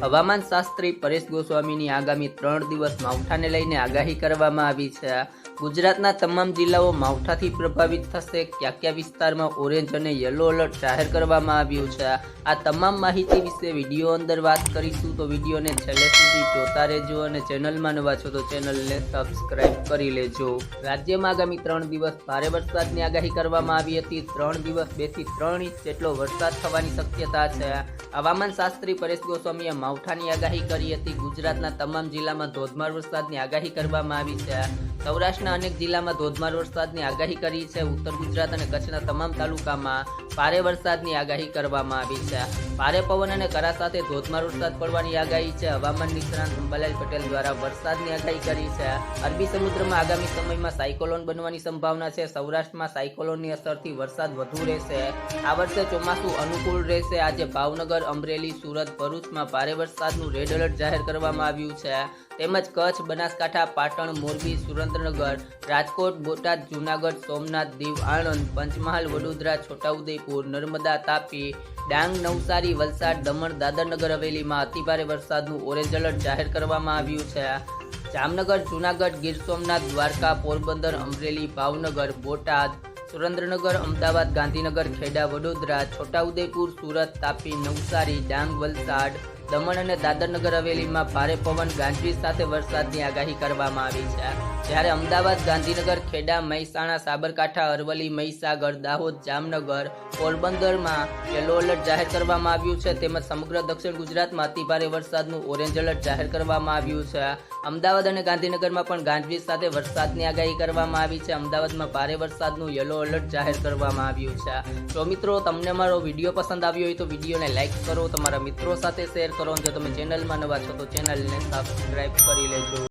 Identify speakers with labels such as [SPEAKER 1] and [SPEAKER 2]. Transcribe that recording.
[SPEAKER 1] હવામાન શાસ્ત્રી પરેશ ગોસ્વામીની આગામી ત્રણ દિવસ માવઠાને લઈને આગાહી કરવામાં આવી છે. ગુજરાતના તમામ જિલ્લાઓ માવઠાથી પ્રભાવિત થશે. કયા કયા વિસ્તારમાં ઓરેન્જ અને યલો એલર્ટ જાહેર કરવામાં આવ્યું છે. આ તમામ માહિતી વિશે વીડિયો અંદર વાત કરીશું તો વિડીયોને છેલ્લે સુધી જોતા રહેજો અને ચેનલમાં નવા છો તો ચેનલને સબસ્ક્રાઇબ કરી લેજો. રાજ્યમાં આગામી ત્રણ દિવસ ભારે વરસાદની આગાહી કરવામાં આવી હતી. ત્રણ દિવસ બેથી ત્રણ ઇંચ જેટલો વરસાદ થવાની શક્યતા છે. હવામાન શાસ્ત્રી પરેશ ગોસ્વામીએ માવઠાની આગાહી કરી હતી. ગુજરાતના તમામ જિલ્લામાં ધોધમાર વરસાદની આગાહી કરવામાં આવી છે. સૌરાષ્ટ્રના અનેક જિલ્લામાં ધોધમાર વરસાદની આગાહી કરી છે. ઉત્તર ગુજરાત અને કચ્છના તમામ તાલુકામાં ભારે વરસાદની આગાહી કરવામાં આવી છે. ભારે પવન અને કરા સાથે ધોધમાર વરસાદ પડવાની આગાહી છે. હવામાન નિષ્ણાંત અંબાલાલ પટેલ દ્વારા વરસાદની આગાહી કરી છે. અરબી સમુદ્રમાં આગામી સમયમાં સાયકોલોન બનવાની સંભાવના છે. સૌરાષ્ટ્રમાં સાયકોલોનની અસરથી વરસાદ વધુ રહેશે. આ વર્ષે ચોમાસું અનુકૂળ રહેશે. આજે ભાવનગર, અમરેલી, સુરત, ભરૂચમાં ભારે વરસાદનું રેડ એલર્ટ જાહેર કરવામાં આવ્યું છે. તેમજ કચ્છ, બનાસકાંઠા, પાટણ, મોરબી, સુરેન્દ્રનગર, રાજકોટ, બોટાદ, જૂનાગઢ, સોમનાથ, દીવ આણંદ, પંચમહાલ, વડોદરા, છોટાઉદેપુર, નર્મદા, તાપી, ડાંગ, નવસારી, વલસાડ, દમણ, દાદરનગર હવેલીમાં અતિભારે વરસાદનું ઓરેન્જ એલર્ટ જાહેર કરવામાં આવ્યું છે. જામનગર, જૂનાગઢ, ગીર સોમનાથ, દ્વારકા, પોરબંદર, અમરેલી, ભાવનગર, બોટાદ, સુરેન્દ્રનગર, અમદાવાદ, ગાંધીનગર, ખેડા, વડોદરા, છોટાઉદેપુર, સુરત, તાપી, નવસારી, ડાંગ, વલસાડ દમણ અને દાદરનગર હવેલીમાં ભારે પવન ગાંજવીજ સાથે વરસાદની આગાહી કરવામાં આવી છે. જ્યારે અમદાવાદ, ગાંધીનગર, ખેડા, મહેસાણા, સાબરકાંઠા, અરવલ્લી, મહીસાગર, દાહોદ, જામનગર, પોરબંદરમાં યલો એલર્ટ જાહેર કરવામાં આવ્યું છે. તેમજ સમગ્ર દક્ષિણ ગુજરાતમાં અતિભારે વરસાદનું ઓરેન્જ એલર્ટ જાહેર કરવામાં આવ્યું છે. અમદાવાદ અને ગાંધીનગરમાં પણ ગાંજવીજ સાથે વરસાદની આગાહી કરવામાં આવી છે. અમદાવાદમાં ભારે વરસાદનું યલો એલર્ટ જાહેર કરવામાં આવ્યું છે. તો મિત્રો, તમને મારો વીડિયો પસંદ આવ્યો હોય તો વિડીયોને લાઇક કરો. તમારા મિત્રો સાથે શેર કરો. જો તમે ચેનલમાં નવા છો તો ચેનલને સબસ્ક્રાઈબ કરી લેજો.